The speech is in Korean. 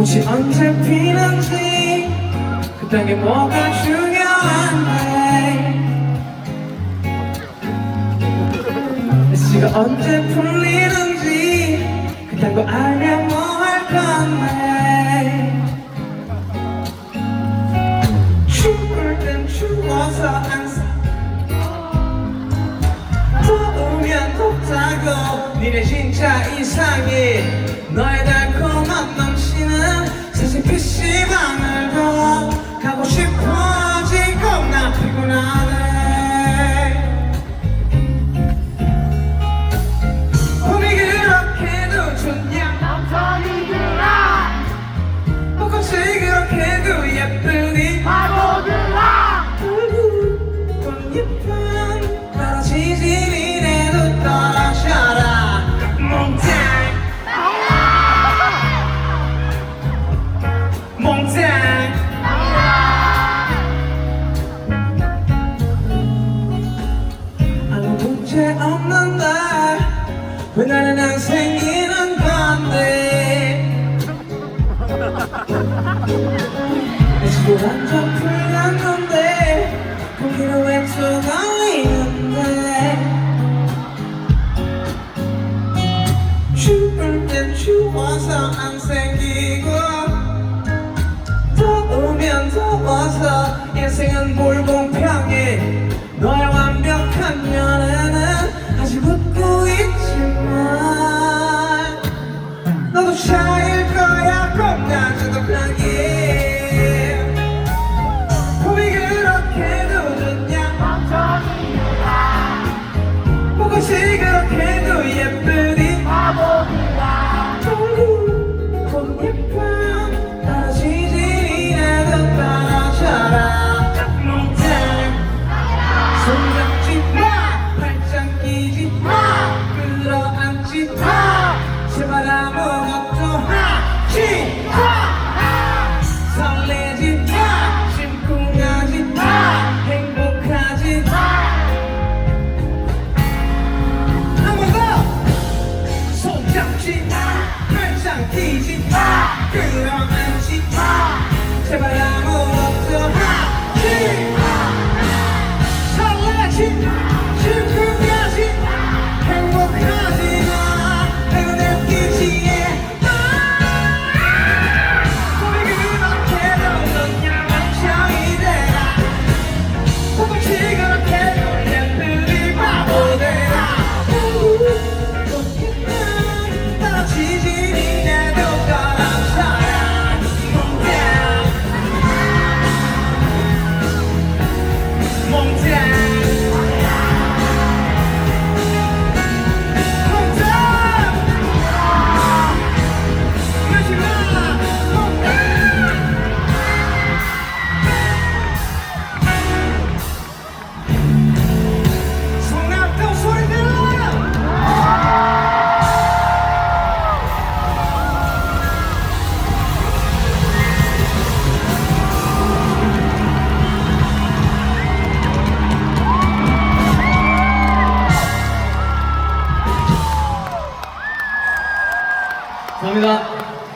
꽃이 언제 피는지 그딴 게 뭐가 중요한데? 날씨가 언제 풀리는지 그딴 거 알면 뭐할 건데? 추울 땐 추워서 항상 더우면 덥다고. 니네 진짜 이상해. 너의 달 생기는 건데 날씨도 완전 풀렸는데 또 걸리는데 추울 땐 추워서 안 생기고 더우면 더워서 감사합니다.